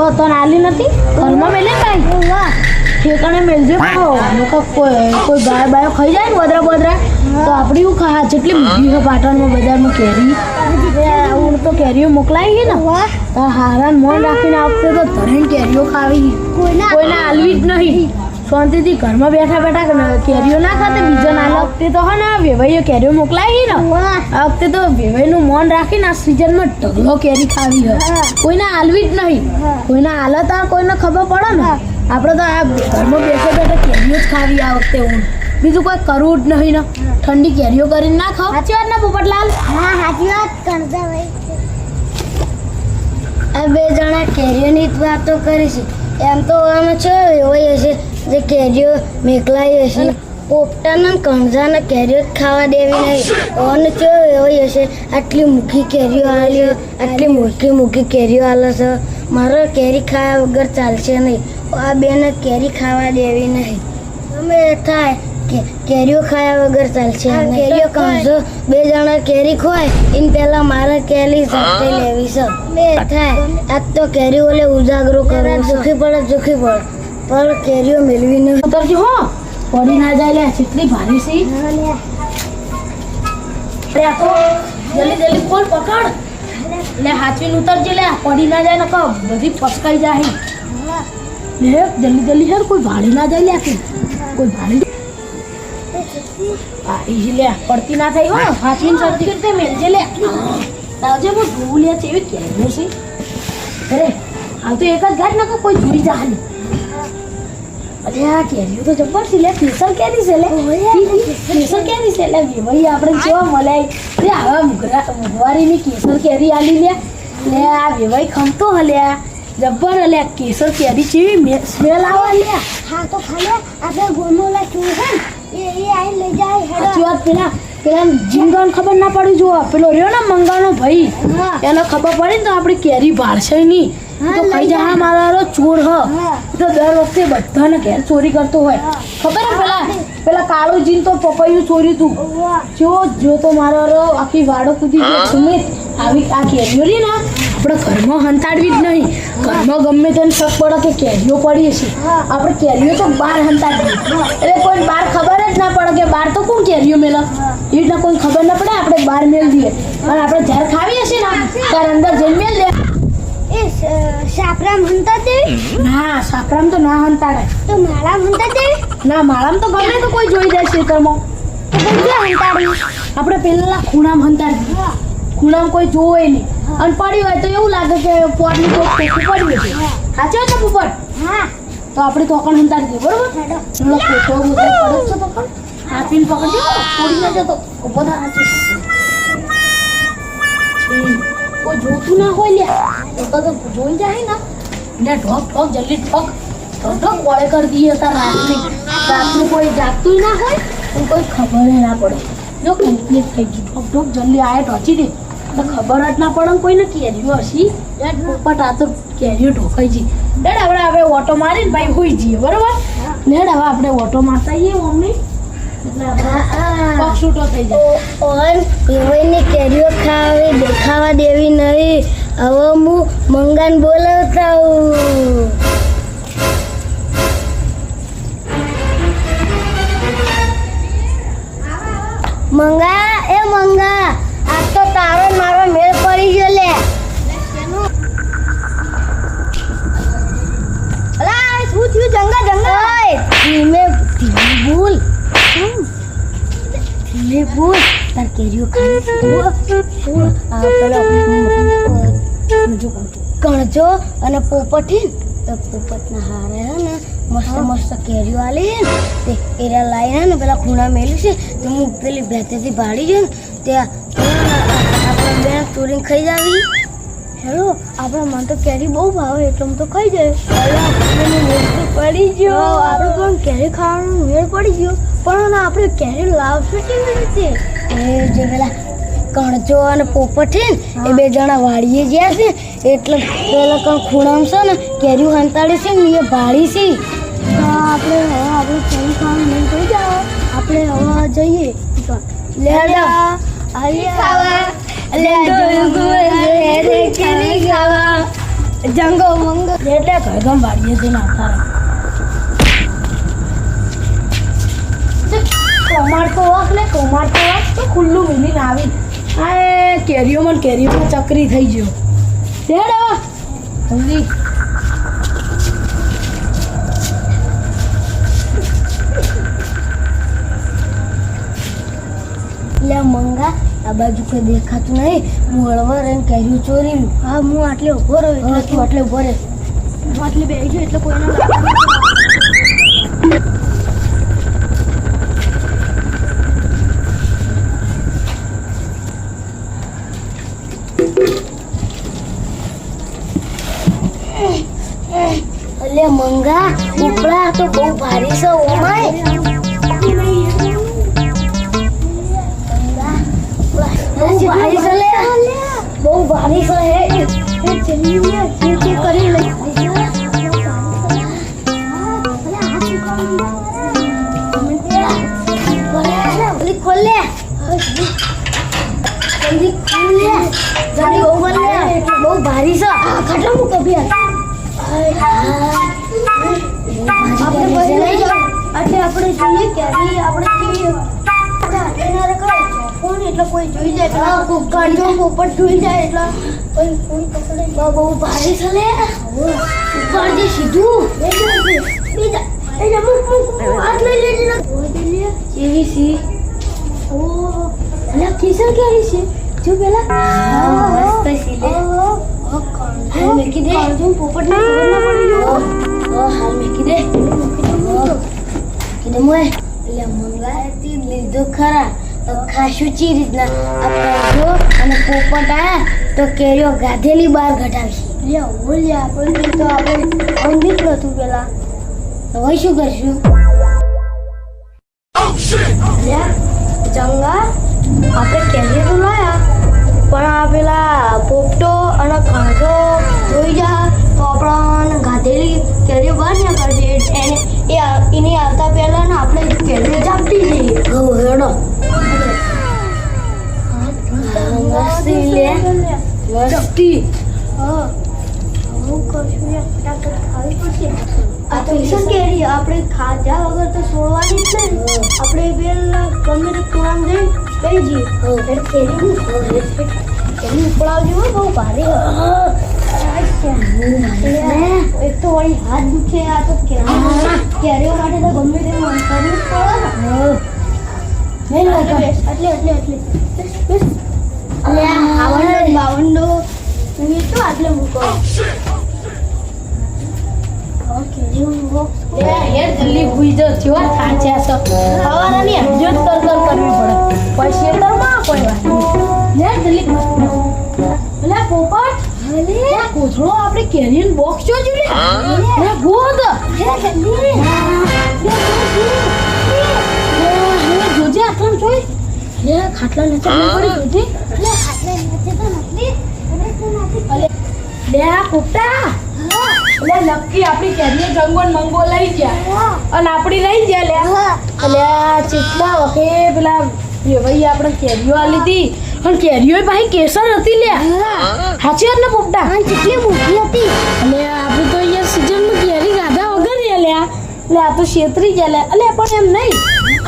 ઓ તો આલી નથી. ઘરમાં મેલે ભાઈ ઠેકાણે મેલજો લોકો કોઈ કોઈ બાયો ખાઈ જાય ને વધરા બદરા તો આપણી હું ખા જેટલી મૂકી છે પાટણમાં બજારમાં કેરી. હું તો કેરીઓ મોકલાવી છે ને. તો હારાન મોન રાખીને આપશે તો ધરણ કેરીઓ ખાવી. કોઈને આલવી જ નહીં. શાંતિથી ઘરમાં બેઠા બેઠા કેરીઓ ના ખાતે બીજો ના આ વખતે તો હા ને વેવાઈઓ કેરીઓ મોકલાવી છે ને આ વખતે તો વેવાઈનું મોન રાખીને આ સિઝનમાં ઢગલો કેરી ખાવી હોય કોઈને આલવી જ નહીં. કોઈને આલત આ કોઈને ખબર પડે ને. આપણે તો આ ઘરમાં બેઠા બેઠા કેરીઓ જ ખાવી આ વખતે હું બીજું કોઈ કરવું જ નહીં ને. ઠંડી કેરીઓ કરીને ના ખાવ સાચી વાત ને પોપટલાલ? હા સાચી વાત કરતા ભાઈ આ બે જણા કેરીઓની જ વાતો કરી છે. એમ તો અમે છે એવો હશે જે કેરીઓ મેકલાઈ હશે. પોપટાના કણઝાના કેરીઓ ખાવા દેવી નહીં. ઓન ચો એવો હશે? આટલી મૂકી કેરીઓ આલી આટલી મૂકી મૂકી કેરીઓ આલે છે. મારો કેરી ખાયા વગર ચાલશે નહીં. આ બેને કેરી ખાવા દેવી નહીં. અમે થાય કે કેરીઓ ખાયા વગર ચાલશે. કેરીઓ કણઝો બે જણા કેરી ખોય એને પહેલા મારે કેરી સાથે લેવી છે. બે થાય આજ તો કેરીઓ લે ઉજાગરો કરે સુખી પડે સુખી પડે. પણ કેરીઓ મેળવી નહીં ઉતરજો હો. પડી ના જાય લે કેટલી ભારી છે. અરે આ તો જલ્દી જલ્દી બોલ પકડ. લે હાચવીને ઉતરજે લે. પડી ના જાય ને કહો બધી પસકાઈ જાય. લે જલ્દી જલ્દી હેર કોઈ ભાડી ના જાય લે કોઈ ભાડી ભારી લે પડતી ના થઈ હો. હાચવીને સરતી કરતે મેલજે લે. લે છે એવી કેવું છે. અરે આ તો એક જ ઘાટ નાખો કોઈ જોઈ જાય હાલી અરે આ કેરીઓ તો જબ્બર છે લે ફેસલ કેરી છે લે. ફેસલ કેરી છે લે. ભાઈ આપણે જોવા મળે. અરે આવા મુગરા મુગવારીની કેસર કેરી આલી લે. લે આ વેવાઈ ખમતો હલે જબ્બર હલે કેસર કેરી ચીવી સ્મેલ આવા લે. હા તો ખાલે આપણે ગોમોલા શું છે ને, એ એ આઈ લઈ જાય હેડો. વાત પેલા પેલા જીંગણ ખબર ના પડી જો પેલો રહ્યો ને મંગાનો ભાઈ. એને ખબર પડી ને તો આપણી કેરી ભાળશે નહીં. તો કઈ જહા જા મારો ચોર હ. તો દર વખતે બધાને ઘેર ચોરી કરતો હોય. ખબર પેલા પેલા કાળો જીન તો પપૈયું ચોર્યું તું. જો જો તો મારો આખી વાડો કૂદી ગયો સુમિત. આવી આ કેરીઓ રહી ને આપણે ઘરમાં હંતાડવી જ નહીં. ઘરમાં ગમે તેને શક પડે કે કેરીઓ પડીએ છીએ. હા. આપણે કેરીઓ તો બહાર હંતાડવી. એટલે કોઈ બહાર ખબર જ ના પડે કે બહાર તો કોણ કેરીઓ મેલો. એ રીતના કોઈ ખબર ના પડે આપણે બહાર મેળ દઈએ. અને આપણે જ્યારે ખાવીએ છીએ ને ત્યારે અંદર જઈને મેળ દે. એ સાપરામ સાપરા મનતા દેવી ના સાકરામ તો ના હંતાડે. તો માળામ મનતા દેવી ના માળામ તો ગમે તો કોઈ જોઈ જાય ખેતરમાં તો પણ આપણે પેલા ખૂણામાં હંતા ખૂણામાં કોઈ જોવે નહીં. અને પડી હોય તો એવું લાગે કે પડી સાચો સાચી ઉપર હા. તો આપણે તોકણ હંતાડી દઈએ બરોબર? હેડો. ચલો પડે છે હાથીને પકડજો. છોડી ના જતો બધા હાથી છી, કોઈ જોતું ના હોય લ્યા. તો તો જોઈ જાય ને ને ઢોક ઢોક જલ્દી ઢોક. ઢોક કોળે કરી દઈએ તાર રાતની. રાતનું કોઈ જાગતું ના હોય તો કોઈ ખબર ના પડે. જો કમ્પ્લીટ થઈ ગઈ ઢોક ઢોક જલ્દી આય ટોચી દે. તો ખબર જ ના પડે ને કોઈને કેરીઓ હશી. ડેડ પોપટ આ તો કેરીઓ ઢોકાઈ જી ડેડ આપણે હવે ઓટો મારીને ભાઈ હોઈ જઈએ બરોબર? લેડ હવે આપણે ઓટો મારતા જઈએ મમ્મી. એટલે આપણે પગ છૂટો થઈ જાય ઓન વેવાઈની કેરીઓ ખાવી દેખાવા દેવી નહીં હવે હું મંગાન બોલાવતા હું મંગા એ મંગા ધીમે બોલ તાર કેરીઓ ખાઈ આ પેલો કણજો કણજો અને પોપટી તો પોપટના હારે હે ને મસ્ત મસ્ત કેરીઓ આલી તે એરા લાઈને ને પેલા ખૂણા મેલી છે. તો હું પેલી ભેતેથી ભાડી છે ને ત્યાં આપણે બે ચોરીને ખાઈ જાવી. હેલો આપણે મને તો કેરી બહુ ભાવે એટલે હું તો ખાઈ જાય પડી ગયો. આપણે પણ કેરી ખાવાનું મેળ પડી ગયો. પણ આપણે ક્યારે લાવશું કેવી રીતે એ જે પેલા કણજો અને પોપટ છે ને, એ બે જણા વાળીએ ગયા છે, એટલે પેલા કણ ખૂણામ છે ને, કેરીઓ હંતાડે છે ને એ ભાળી છે. આપણે હવે આપણે કેરી ખાવાનું નહીં થઈ જાય. આપણે હવે જઈએ. લેડા આઈએ ખાવા. લેડો ખાવા જંગો મંગો એટલે ઘરગામ વાડીએ જઈને આવતા કોમાર વાક ને કોમાર તો વાક તો ખુલ્લું મિલીને આવી. આ કેરીઓમાં કેરીઓમાં ચકરી થઈ ગયો. દેડ સમજી? મંગા આ બાજુ કોઈ દેખાતું નહીં. હું હળવર એમ કર્યું ચોરી હા હું આટલે ઊભો રહ્યો તું આટલે ઊભો રહે. હું આટલે બેસી ગયો એટલે કોઈને મંગા ઉપડા તો બહુ ભારી છે ઓમાય બહુ ભારી છે હે બહુ ભારી છે કભી આપણે આપણે જોઈએ કે આપણે ફોન એટલે કોઈ જોઈ જાય એટલે કાઢજો ઉપર જોઈ જાય એટલે કોઈ ફોન પકડે. બહુ ભારે છે લે. ઉપર જે સીધું. બીજા એ મુક હાથ લઈ લેજે ના કેવી સી ઓ અલા કિશન કેરી છે? જો પેલા. મસ્ત સી લે. હાલ મેકી દે કાઢજો પોપટ ને ખબર ના પડી જો હાલ મેકી દે મોય એટલે મંગાતી લીધો ખરા. તો ખાશું ચી રીતના. આ કાઢો અને પોપટ આયા તો કેરીઓ ગાધેલી બહાર ઘટાડશે. ઓલ્યા આપણે તો આપણે અંધીકડો હતું પેલા. તો હવે શું કરશું? ચંગા આપણે કેરીઓ તો લાયા પણ આ પેલા પોપટો અને કાંઠો જોઈ જા તો આપણને ગાધેલી કેરીઓ બહાર ના કાઢશે એને એ આ- એની આવતા પહેલા ને આપણે કેરીઓ ચાપતી જઈએ. હો હેડો મસ્તી લે. મસ્તી આ તો ઈસન કેરી. આપણે ખાધા વગર તો છોડવાની જ નહીં. આપણે પેલા ગમે તે કુવામ જઈ કઈ જઈએ. એટલે કેરી હું કેરી ઉપડાવજો હો, બહુ ભારે. એક તો વળી હાથ દુખે આ તો કેરીઓ કેરીઓ માટે તો ગમે તે કરવું જ પડે. ને એટલે એટલે એટલે એટલે. બસ અને આ આવડો બાવંડો હું તો આટલે મૂકો? જલ્દી ભૂઈ જેવા થાચ્યા છો સવારની હજુ જ કર કર કરવી પડે. પછી તો માં કોઈ વાત નહીં જલ્દી. લે પોપટ લે કોથળો આપણે કેરીયન બોક્સ જો લે અલે ગોદ હે જલ્દી હવે જોજે આટલું જોઈ. લે ખાટલા નીચે પડી જોજે. લે હાથને નીચે તો નથી અરે તો નથી અલે લે આ પોપટા લે નક્કી આપણી કેરીએ જંગલ મંગો લઈ ગયા. અને આપણી લઈ ગયા લે. આ ચેટલા વખતે પેલા વેવાઈ આપણે કેરીઓ આ હતી પણ કેરીઓ ભાઈ કેસર હતી લે સાચી વાત ને પોપટા કેટલી મોટી હતી. અને આપણે તો અહીંયા સીઝનમાં કેરી ગાધા વગર રે લ્યા. એટલે આ તો છેતરી ગયા લે અલે પણ એમ નહીં.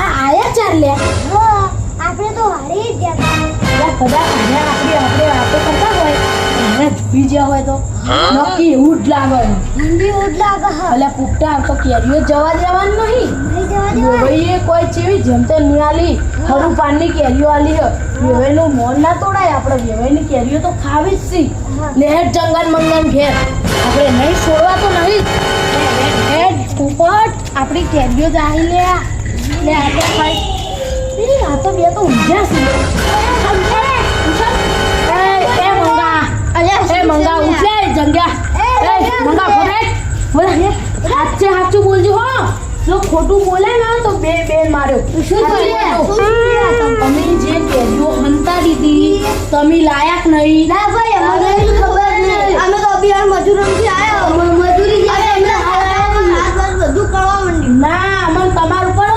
આ આયા ચાર લે હા આપણે તો હારી જ ગયા કદાચ આને આપણે આપણે વાતો કરતા હોય. જોઈ ગયા હોય તો નક્કી એવું જ લાગે. ઠંડી ઉડ લાગે એટલે પોપટા તો કેરીઓ જવા દેવાનું નહીં. નહીં વેવાઈએ કોઈ ચેવી જેમ તે નિયાલી ખરું પાનની કેરીઓ આલી વેવાઈનું મોન ના તોડાય આપણે. વેવાઈની કેરીઓ તો ખાવી જ સી. લેર જંગલ મંગલ ઘેર. આપણે નહીં છોડવા તો નહીં. હેડ પોપટ આપણી કેરીઓ જ આવી લે લે આપણે ખાઈ. આ તો બે તો ઊંઝા છે. ખોટું બોલે ને તો બે બે માર્યો. શું કર્યું? તમે જે કેરીઓ હંતા દીધી તમે લાયક નહીં. ના ભાઈ અમને ખબર નહીં. અમે તો અભિયાન મજૂરોથી આયા. મજૂરી જે એમને હાથ બધું કરવા માંડી. ના અમને તમારું પણ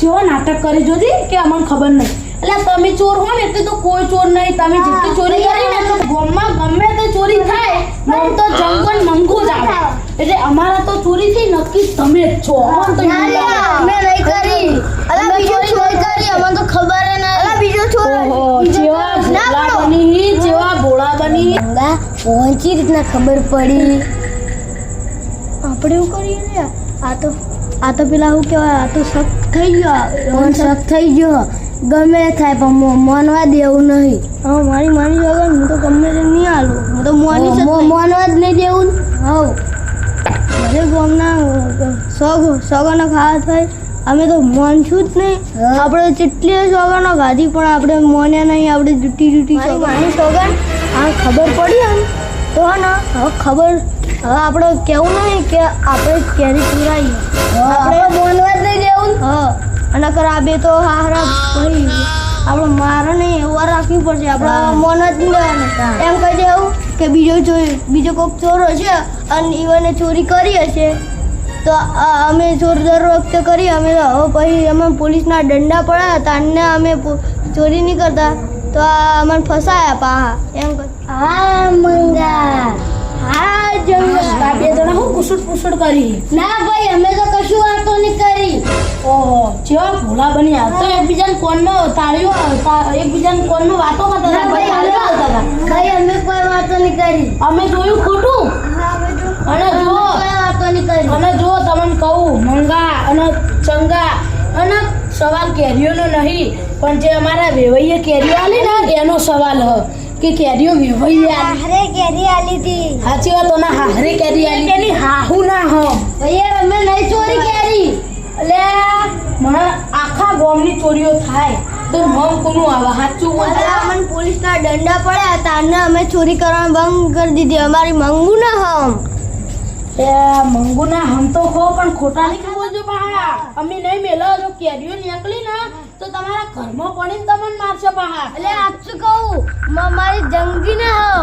જેવો નાટક કરી જોજી કે અમને ખબર નહીં. એટલે તમે ચોર હો ને એટલે તો કોઈ ચોર નહીં. તમે જેટલી ચોરી કરી ને તો ગામમાં ગમે ચોરી થાય નામ તો જંગલ મંગુ જ આવે. એટલે અમારા તો ચોરી થઈ નક્કી તમે જ છો. અમને તો એવું અમે નહીં કરી. અલા બીજો ચોરી કરી અમને તો ખબર ન. અલા બીજો ચોરી જેવા ભોળા બની જેવા ભોળા બની. ગંગા પહોંચી રીતના ખબર પડી. આપણે એવું કરીએ ને આ તો આ તો પેલા શું કહેવાય? આ તો શક થઈ ગયો. પણ શક થઈ ગયો? ગમે થાય પણ માનવા દેવું નહીં. હા મારી માની વગર હું તો ગમે તે નહીં હાલું. હું તો માની શકું માનવા જ નહીં દેવું હા ભલે ગામના સો સોગાનો ખાવા થાય. અમે તો માનશું જ નહીં. આપણે જેટલી સોગાનો ખાધી પણ આપણે મોન્યા નહીં આપણે જુટી જુટી માની સોગન આ ખબર પડી આમ. તો ને હવે ખબર હવે આપણે કેવું નહીં કે આપણે કેરી ચુરાઈએ આપણે મોનવા જ નહીં દેવું હા. અને કર આ બે તો હારા ભાઈ આપણે મારે નહીં એવું રાખવી પડશે. આપણે મન જ નહીં એમ કહી દેવું કે બીજો ચોરી બીજો કોઈક ચોર છે અને ઈવને ચોરી કરી હશે. તો અમે ચોર દર વખતે કરી અમે હવે પછી અમે પોલીસના દંડા પડ્યા હતા અને અમે ચોરી નહીં કરતા. તો આ અમને ફસાયા પાહા. એમ હા મંગા. હા જંગા આ બે હું કુસુડ પુસુડ કરી? ના ભાઈ અમે તો કશું વાતો નહીં કરી. ઓહો જેવા ભોળા બની આ એકબીજાને કોનનો તાળીઓ એકબીજાને કોનનો વાતો કરતા હતા ભાઈ તાળીઓ કરતા હતા. ભાઈ અમે કોઈ વાતો નહીં કરી. અમે જોયું ખોટું? અને જો વાતો નહીં કરી. અને જો તમને કહું મંગા અને ચંગા અને સવાલ કેરીઓનો નહીં પણ જે અમારા વેવૈયે કેરીઓ આલી ને એનો સવાલ હ. કે કેરીઓ આલી. અરે કેરી આલી હતી સાચી વાત ના હારે કેરી આલી. એની હાહુ ના હમ ભાઈ અમે નહીં ચોરી કેરી. એટલે મને આખા ગામની ચોરીઓ થાય. તો મમ કોનું આવે? સાચું બોલ. અમને પોલીસના દંડા પડ્યા હતા. અને અમે ચોરી કરવાનું બંધ કરી દીધી. અમારી મંગુ ના હમ એ મંગુના હમ તો હો પણ ખોટા નહીં બોલજો પાહા અમે નહીં મેલો જો કેરીઓ નીકળી ને તો તમારા ઘરમાં પડીને તમને મારશે પાહા. એટલે સાચું કહું? મારી જંગી ને હો.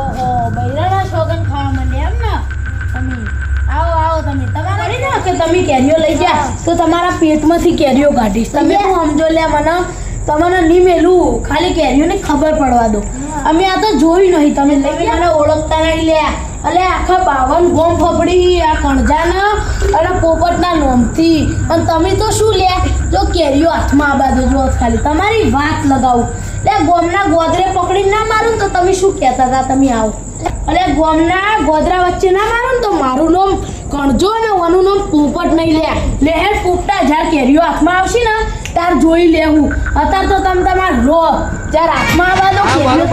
ઓહો બૈરાના સોગન ખાવા માંડે એમ ને? તમે આવો આવો તમે. તમારા કે તમે કેરીઓ લઈ ગયા તો તમારા પેટમાંથી કેરીઓ કાઢીશ. તમે શું સમજો લે મને તમને નહીં મેલું. ખાલી કેરીઓને ખબર પડવા દો. અમે આ તો જોયું નહીં તમે લઈ મને ઓળખતા નહીં લે એટલે આખા બાવન ગોમ ફફડી આ કણજાના અને પોપટના નોમથી. અને તમે તો શું લે? જો કેરીઓ હાથમાં આ બાજુ જો ખાલી. તમારી વાત લગાવું. લે ગોમના ગોદરે પકડી ના મારું તો તમે શું કહેતા હતા? તમે આવો. અને ગોમના ગોદરા વચ્ચે ના મારું તો મારું નામ કણજો ને ઓનું નામ પોપટ નહીં લે. લહેર પોપટા જ્યારે કેરીઓ હાથમાં આવશે ને તાર જોઈ લેવું. અત્યારે તો તમે તમાર રો. જ્યારે હાથમાં આવવા દો કેરીઓ